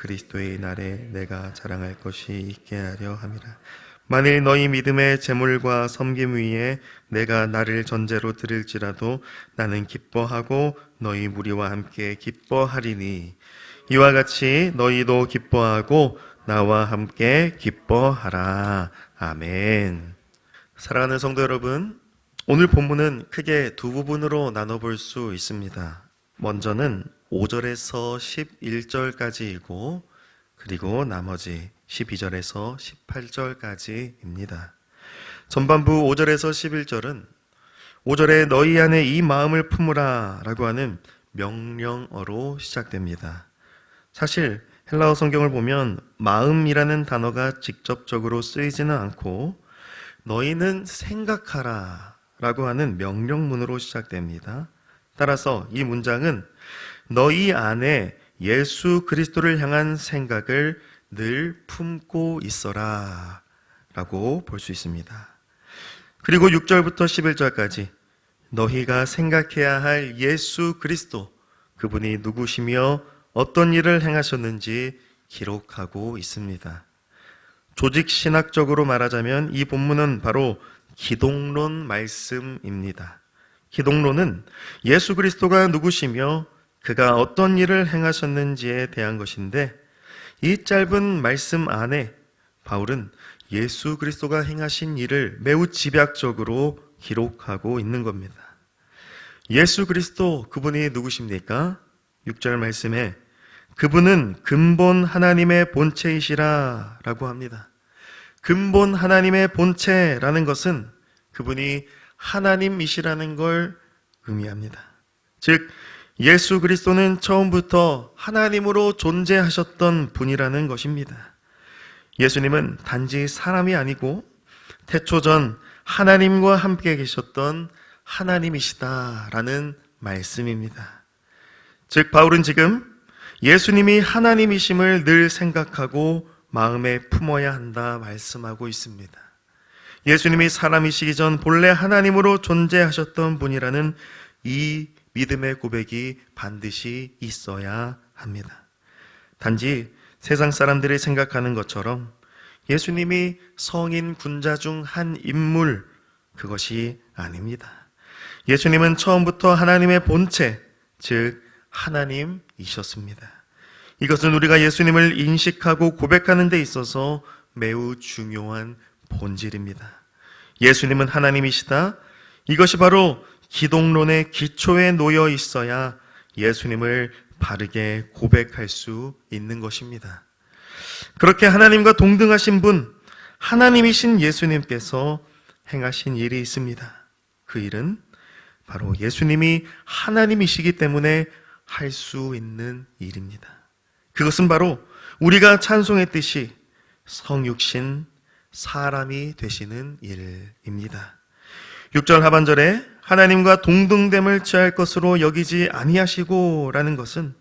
그리스도의 날에 내가 자랑할 것이 있게 하려 함이라. 만일 너희 믿음의 재물과 섬김 위에 내가 나를 전제로 드릴지라도 나는 기뻐하고 너희 무리와 함께 기뻐하리니 이와 같이 너희도 기뻐하고 나와 함께 기뻐하라. 아멘. 사랑하는 성도 여러분, 오늘 본문은 크게 두 부분으로 나눠볼 수 있습니다. 먼저는 5절에서 11절까지이고, 그리고 나머지 12절에서 18절까지입니다. 전반부 5절에서 11절은 5절에 너희 안에 이 마음을 품으라 라고 하는 명령어로 시작됩니다. 사실 헬라어 성경을 보면 마음이라는 단어가 직접적으로 쓰이지는 않고 너희는 생각하라 라고 하는 명령문으로 시작됩니다. 따라서 이 문장은 너희 안에 예수 그리스도를 향한 생각을 늘 품고 있어라 라고 볼 수 있습니다. 그리고 6절부터 11절까지 너희가 생각해야 할 예수 그리스도 그분이 누구시며 어떤 일을 행하셨는지 기록하고 있습니다. 조직 신학적으로 말하자면 이 본문은 바로 기독론 말씀입니다. 기독론은 예수 그리스도가 누구시며 그가 어떤 일을 행하셨는지에 대한 것인데 이 짧은 말씀 안에 바울은 예수 그리스도가 행하신 일을 매우 집약적으로 기록하고 있는 겁니다. 예수 그리스도 그분이 누구십니까? 6절 말씀에 그분은 근본 하나님의 본체이시라 라고 합니다. 근본 하나님의 본체라는 것은 그분이 하나님이시라는 걸 의미합니다. 즉, 예수 그리스도는 처음부터 하나님으로 존재하셨던 분이라는 것입니다. 예수님은 단지 사람이 아니고 태초 전 하나님과 함께 계셨던 하나님이시다라는 말씀입니다. 즉, 바울은 지금 예수님이 하나님이심을 늘 생각하고 마음에 품어야 한다 말씀하고 있습니다. 예수님이 사람이시기 전 본래 하나님으로 존재하셨던 분이라는 이 믿음의 고백이 반드시 있어야 합니다. 단지 세상 사람들이 생각하는 것처럼 예수님이 성인 군자 중 한 인물, 그것이 아닙니다. 예수님은 처음부터 하나님의 본체, 즉, 하나님이셨습니다. 이것은 우리가 예수님을 인식하고 고백하는 데 있어서 매우 중요한 본질입니다. 예수님은 하나님이시다. 이것이 바로 기독론의 기초에 놓여 있어야 예수님을 바르게 고백할 수 있는 것입니다. 그렇게 하나님과 동등하신 분, 하나님이신 예수님께서 행하신 일이 있습니다. 그 일은 바로 예수님이 하나님이시기 때문에 할 수 있는 일입니다. 그것은 바로 우리가 찬송했듯이 성육신 사람이 되시는 일입니다. 6절 하반절에 하나님과 동등됨을 취할 것으로 여기지 아니하시고라는 것은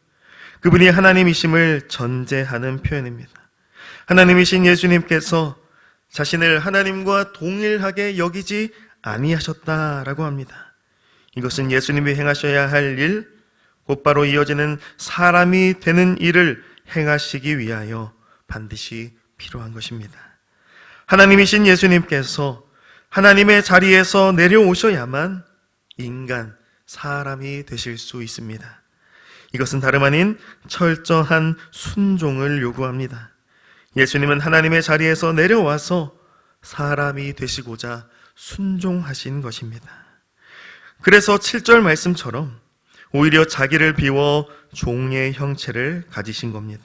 그분이 하나님이심을 전제하는 표현입니다. 하나님이신 예수님께서 자신을 하나님과 동일하게 여기지 아니하셨다라고 합니다. 이것은 예수님이 행하셔야 할 일, 곧바로 이어지는 사람이 되는 일을 행하시기 위하여 반드시 필요한 것입니다. 하나님이신 예수님께서 하나님의 자리에서 내려오셔야만 인간, 사람이 되실 수 있습니다. 이것은 다름 아닌 철저한 순종을 요구합니다. 예수님은 하나님의 자리에서 내려와서 사람이 되시고자 순종하신 것입니다. 그래서 7절 말씀처럼 오히려 자기를 비워 종의 형체를 가지신 겁니다.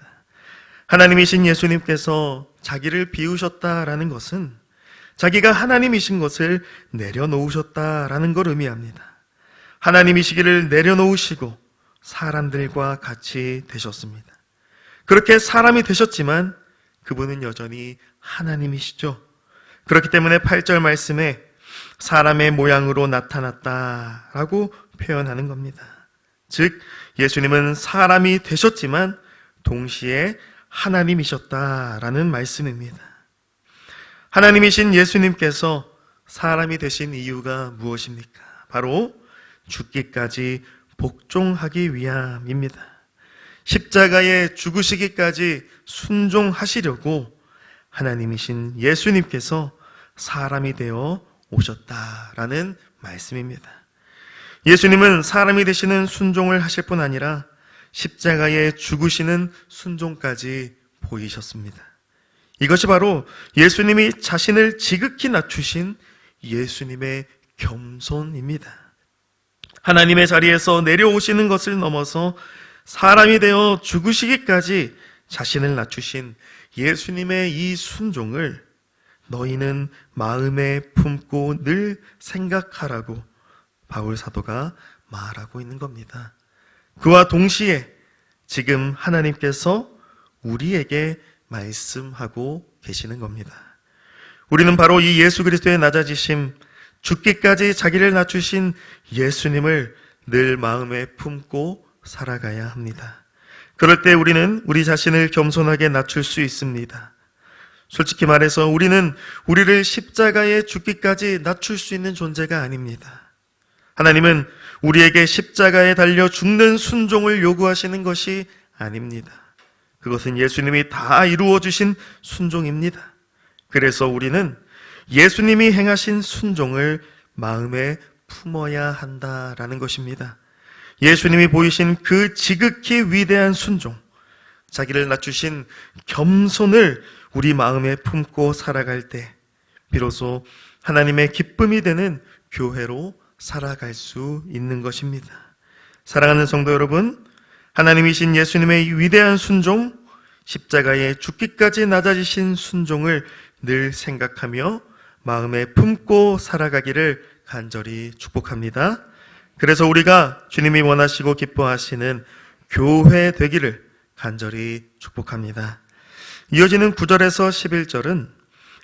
하나님이신 예수님께서 자기를 비우셨다라는 것은 자기가 하나님이신 것을 내려놓으셨다라는 걸 의미합니다. 하나님이시기를 내려놓으시고 사람들과 같이 되셨습니다. 그렇게 사람이 되셨지만 그분은 여전히 하나님이시죠. 그렇기 때문에 8절 말씀에 사람의 모양으로 나타났다라고 표현하는 겁니다. 즉, 예수님은 사람이 되셨지만 동시에 하나님이셨다라는 말씀입니다. 하나님이신 예수님께서 사람이 되신 이유가 무엇입니까? 바로 죽기까지 복종하기 위함입니다. 십자가에 죽으시기까지 순종하시려고 하나님이신 예수님께서 사람이 되어 오셨다라는 말씀입니다. 예수님은 사람이 되시는 순종을 하실 뿐 아니라 십자가에 죽으시는 순종까지 보이셨습니다. 이것이 바로 예수님이 자신을 지극히 낮추신 예수님의 겸손입니다. 하나님의 자리에서 내려오시는 것을 넘어서 사람이 되어 죽으시기까지 자신을 낮추신 예수님의 이 순종을 너희는 마음에 품고 늘 생각하라고 바울 사도가 말하고 있는 겁니다. 그와 동시에 지금 하나님께서 우리에게 말씀하고 계시는 겁니다. 우리는 바로 이 예수 그리스도의 낮아지심, 죽기까지 자기를 낮추신 예수님을 늘 마음에 품고 살아가야 합니다. 그럴 때 우리는 우리 자신을 겸손하게 낮출 수 있습니다. 솔직히 말해서 우리는 우리를 십자가에 죽기까지 낮출 수 있는 존재가 아닙니다. 하나님은 우리에게 십자가에 달려 죽는 순종을 요구하시는 것이 아닙니다. 그것은 예수님이 다 이루어 주신 순종입니다. 그래서 우리는 예수님이 행하신 순종을 마음에 품어야 한다라는 것입니다. 예수님이 보이신 그 지극히 위대한 순종, 자기를 낮추신 겸손을 우리 마음에 품고 살아갈 때, 비로소 하나님의 기쁨이 되는 교회로 살아갈 수 있는 것입니다. 사랑하는 성도 여러분, 하나님이신 예수님의 위대한 순종, 십자가에 죽기까지 낮아지신 순종을 늘 생각하며 마음에 품고 살아가기를 간절히 축복합니다. 그래서 우리가 주님이 원하시고 기뻐하시는 교회 되기를 간절히 축복합니다. 이어지는 9절에서 11절은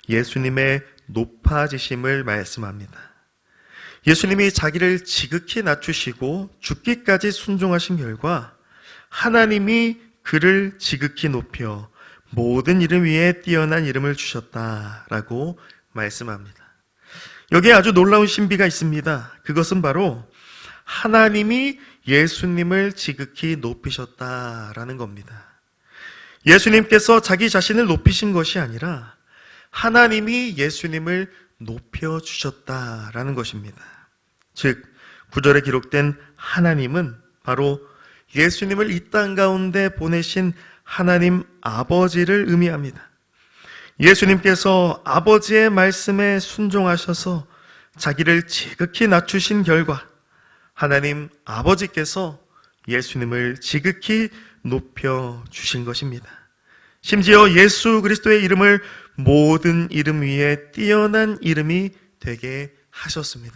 예수님의 높아지심을 말씀합니다. 예수님이 자기를 지극히 낮추시고 죽기까지 순종하신 결과 하나님이 그를 지극히 높여 모든 이름 위에 뛰어난 이름을 주셨다라고 말씀합니다. 여기에 아주 놀라운 신비가 있습니다. 그것은 바로 하나님이 예수님을 지극히 높이셨다라는 겁니다. 예수님께서 자기 자신을 높이신 것이 아니라 하나님이 예수님을 높여주셨다라는 것입니다. 즉, 구절에 기록된 하나님은 바로 예수님을 이 땅 가운데 보내신 하나님 아버지를 의미합니다. 예수님께서 아버지의 말씀에 순종하셔서 자기를 지극히 낮추신 결과 하나님 아버지께서 예수님을 지극히 높여 주신 것입니다. 심지어 예수 그리스도의 이름을 모든 이름 위에 뛰어난 이름이 되게 하셨습니다.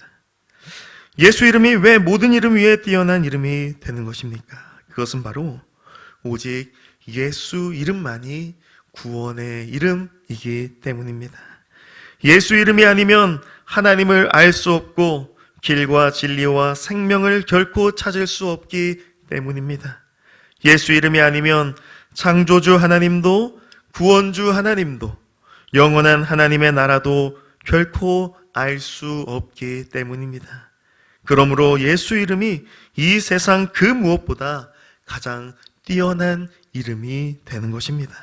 예수 이름이 왜 모든 이름 위에 뛰어난 이름이 되는 것입니까? 그것은 바로 오직 예수 이름만이 구원의 이름이기 때문입니다. 예수 이름이 아니면 하나님을 알 수 없고 길과 진리와 생명을 결코 찾을 수 없기 때문입니다. 예수 이름이 아니면 창조주 하나님도 구원주 하나님도 영원한 하나님의 나라도 결코 알 수 없기 때문입니다. 그러므로 예수 이름이 이 세상 그 무엇보다 가장 뛰어난 이름이 되는 것입니다.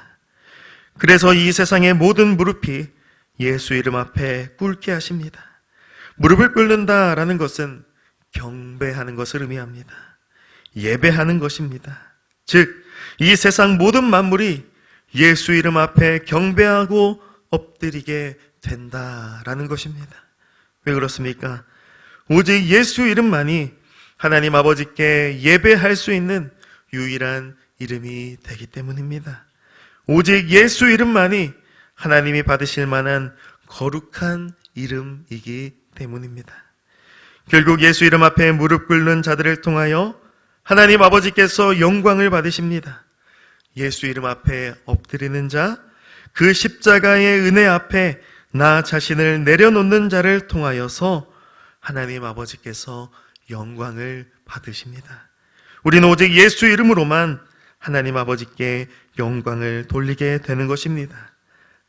그래서 이 세상의 모든 무릎이 예수 이름 앞에 꿇게 하십니다. 무릎을 꿇는다라는 것은 경배하는 것을 의미합니다. 예배하는 것입니다. 즉, 이 세상 모든 만물이 예수 이름 앞에 경배하고 엎드리게 된다라는 것입니다. 왜 그렇습니까? 오직 예수 이름만이 하나님 아버지께 예배할 수 있는 유일한 이름이 되기 때문입니다. 오직 예수 이름만이 하나님이 받으실 만한 거룩한 이름이기 때문입니다. 결국 예수 이름 앞에 무릎 꿇는 자들을 통하여 하나님 아버지께서 영광을 받으십니다. 예수 이름 앞에 엎드리는 자, 그 십자가의 은혜 앞에 나 자신을 내려놓는 자를 통하여서 하나님 아버지께서 영광을 받으십니다. 우리는 오직 예수 이름으로만 하나님 아버지께 영광을 돌리게 되는 것입니다.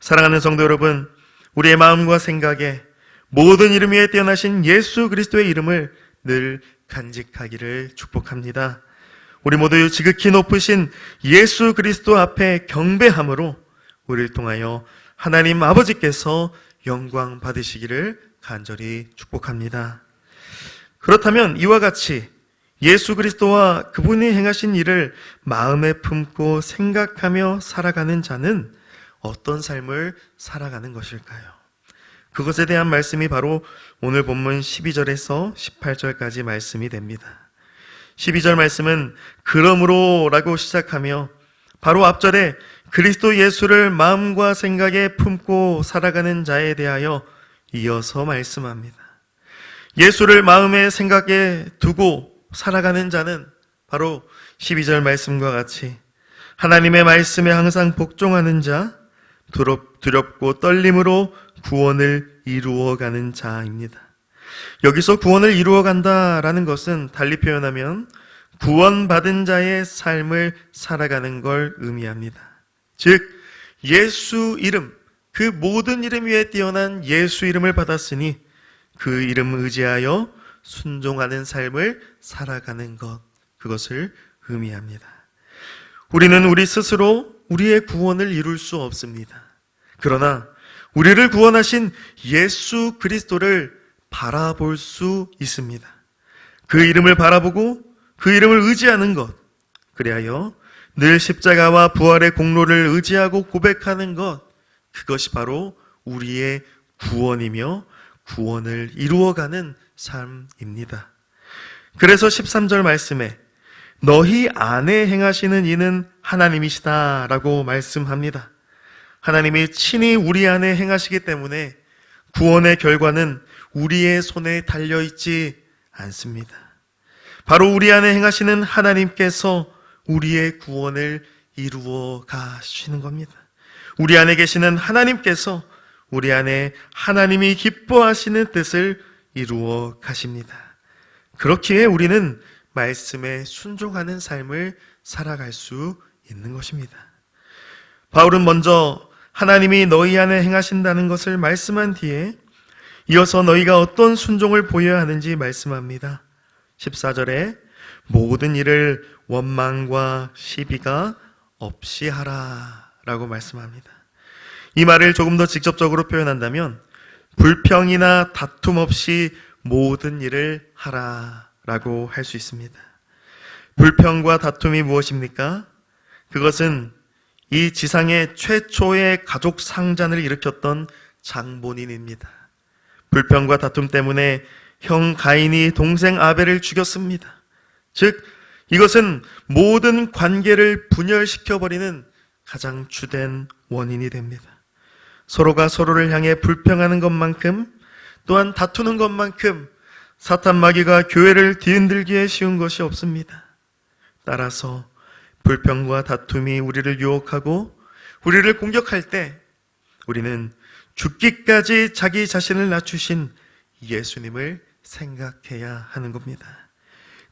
사랑하는 성도 여러분, 우리의 마음과 생각에 모든 이름 위에 뛰어나신 예수 그리스도의 이름을 늘 간직하기를 축복합니다. 우리 모두 지극히 높으신 예수 그리스도 앞에 경배함으로 우리를 통하여 하나님 아버지께서 영광 받으시기를 간절히 축복합니다. 그렇다면 이와 같이 예수 그리스도와 그분이 행하신 일을 마음에 품고 생각하며 살아가는 자는 어떤 삶을 살아가는 것일까요? 그것에 대한 말씀이 바로 오늘 본문 12절에서 18절까지 말씀이 됩니다. 12절 말씀은 그러므로 라고 시작하며 바로 앞절에 그리스도 예수를 마음과 생각에 품고 살아가는 자에 대하여 이어서 말씀합니다. 예수를 마음에 생각에 두고 살아가는 자는 바로 12절 말씀과 같이 하나님의 말씀에 항상 복종하는 자, 두렵, 두렵고 떨림으로 구원을 이루어가는 자입니다. 여기서 구원을 이루어간다라는 것은 달리 표현하면 구원받은 자의 삶을 살아가는 걸 의미합니다. 즉, 예수 이름, 그 모든 이름 위에 뛰어난 예수 이름을 받았으니 그 이름 의지하여 순종하는 삶을 살아가는 것, 그것을 의미합니다. 우리는 우리 스스로 우리의 구원을 이룰 수 없습니다. 그러나 우리를 구원하신 예수 그리스도를 바라볼 수 있습니다. 그 이름을 바라보고 그 이름을 의지하는 것, 그리하여 늘 십자가와 부활의 공로를 의지하고 고백하는 것, 그것이 바로 우리의 구원이며 구원을 이루어가는 삶입니다. 그래서 13절 말씀에 너희 안에 행하시는 이는 하나님이시다 라고 말씀합니다. 하나님이 친히 우리 안에 행하시기 때문에 구원의 결과는 우리의 손에 달려있지 않습니다. 바로 우리 안에 행하시는 하나님께서 우리의 구원을 이루어 가시는 겁니다. 우리 안에 계시는 하나님께서 우리 안에 하나님이 기뻐하시는 뜻을 이루어 가십니다. 그렇기에 우리는 말씀에 순종하는 삶을 살아갈 수 있는 것입니다. 바울은 먼저 하나님이 너희 안에 행하신다는 것을 말씀한 뒤에 이어서 너희가 어떤 순종을 보여야 하는지 말씀합니다. 14절에 모든 일을 원망과 시비가 없이 하라 라고 말씀합니다. 이 말을 조금 더 직접적으로 표현한다면 불평이나 다툼 없이 모든 일을 하라 라고 할 수 있습니다. 불평과 다툼이 무엇입니까? 그것은 이 지상의 최초의 가족 상잔을 일으켰던 장본인입니다. 불평과 다툼 때문에 형 가인이 동생 아벨을 죽였습니다. 즉, 이것은 모든 관계를 분열시켜버리는 가장 주된 원인이 됩니다. 서로가 서로를 향해 불평하는 것만큼 또한 다투는 것만큼 사탄 마귀가 교회를 뒤흔들기에 쉬운 것이 없습니다. 따라서 불평과 다툼이 우리를 유혹하고 우리를 공격할 때 우리는 죽기까지 자기 자신을 낮추신 예수님을 생각해야 하는 겁니다.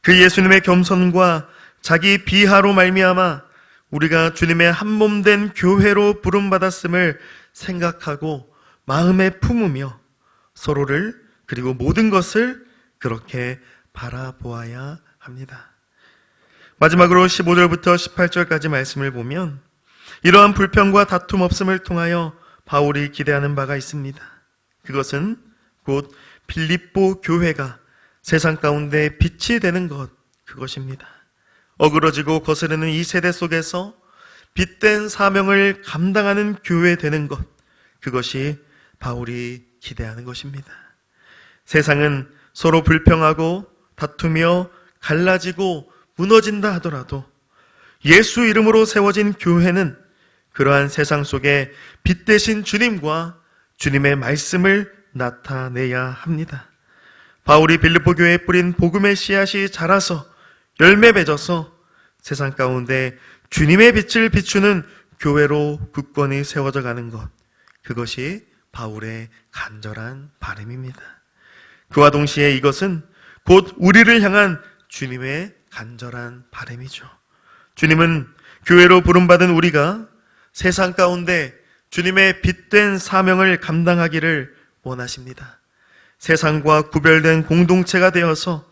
그 예수님의 겸손과 자기 비하로 말미암아 우리가 주님의 한 몸 된 교회로 부름 받았음을 생각하고 마음에 품으며 서로를 그리고 모든 것을 그렇게 바라보아야 합니다. 마지막으로 15절부터 18절까지 말씀을 보면 이러한 불평과 다툼 없음을 통하여 바울이 기대하는 바가 있습니다. 그것은 곧 빌립보 교회가 세상 가운데 빛이 되는 것 그것입니다. 어그러지고 거스르는 이 세대 속에서 빛된 사명을 감당하는 교회 되는 것 그것이 바울이 기대하는 것입니다. 세상은 서로 불평하고 다투며 갈라지고 무너진다 하더라도 예수 이름으로 세워진 교회는 그러한 세상 속에 빛 대신 주님과 주님의 말씀을 나타내야 합니다. 바울이 빌립보 교회에 뿌린 복음의 씨앗이 자라서 열매 맺어서 세상 가운데 주님의 빛을 비추는 교회로 굳건히 세워져 가는 것. 그것이 바울의 간절한 바람입니다. 그와 동시에 이것은 곧 우리를 향한 주님의 간절한 바람이죠. 주님은 교회로 부름받은 우리가 세상 가운데 주님의 빛된 사명을 감당하기를 원하십니다. 세상과 구별된 공동체가 되어서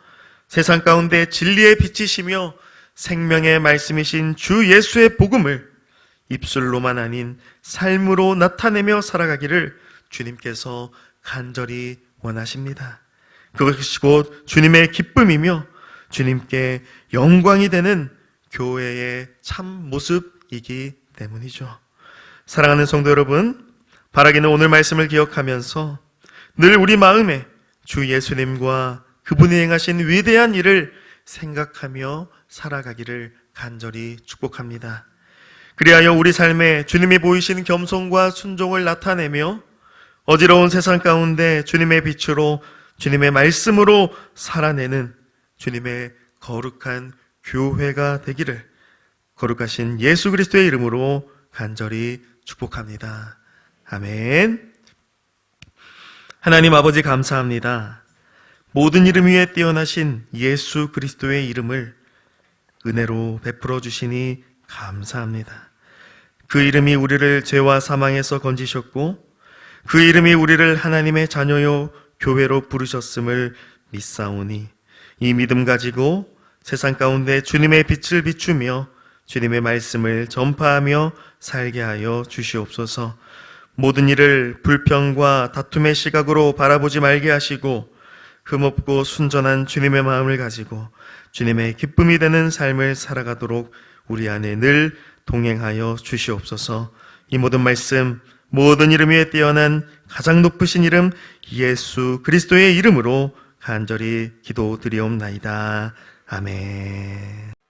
세상 가운데 진리의 빛이시며 생명의 말씀이신 주 예수의 복음을 입술로만 아닌 삶으로 나타내며 살아가기를 주님께서 간절히 원하십니다. 그것이 곧 주님의 기쁨이며 주님께 영광이 되는 교회의 참 모습이기 때문이죠. 사랑하는 성도 여러분, 바라기는 오늘 말씀을 기억하면서 늘 우리 마음에 주 예수님과 그분이 행하신 위대한 일을 생각하며 살아가기를 간절히 축복합니다. 그리하여 우리 삶에 주님이 보이신 겸손과 순종을 나타내며 어지러운 세상 가운데 주님의 빛으로 주님의 말씀으로 살아내는 주님의 거룩한 교회가 되기를 거룩하신 예수 그리스도의 이름으로 간절히 축복합니다. 아멘. 하나님 아버지 감사합니다. 모든 이름 위에 뛰어나신 예수 그리스도의 이름을 은혜로 베풀어 주시니 감사합니다. 그 이름이 우리를 죄와 사망에서 건지셨고 그 이름이 우리를 하나님의 자녀요 교회로 부르셨음을 믿사오니 이 믿음 가지고 세상 가운데 주님의 빛을 비추며 주님의 말씀을 전파하며 살게 하여 주시옵소서. 모든 일을 불평과 다툼의 시각으로 바라보지 말게 하시고 흠없고 순전한 주님의 마음을 가지고 주님의 기쁨이 되는 삶을 살아가도록 우리 안에 늘 동행하여 주시옵소서. 이 모든 말씀 모든 이름 위에 뛰어난 가장 높으신 이름 예수 그리스도의 이름으로 간절히 기도드리옵나이다. 아멘.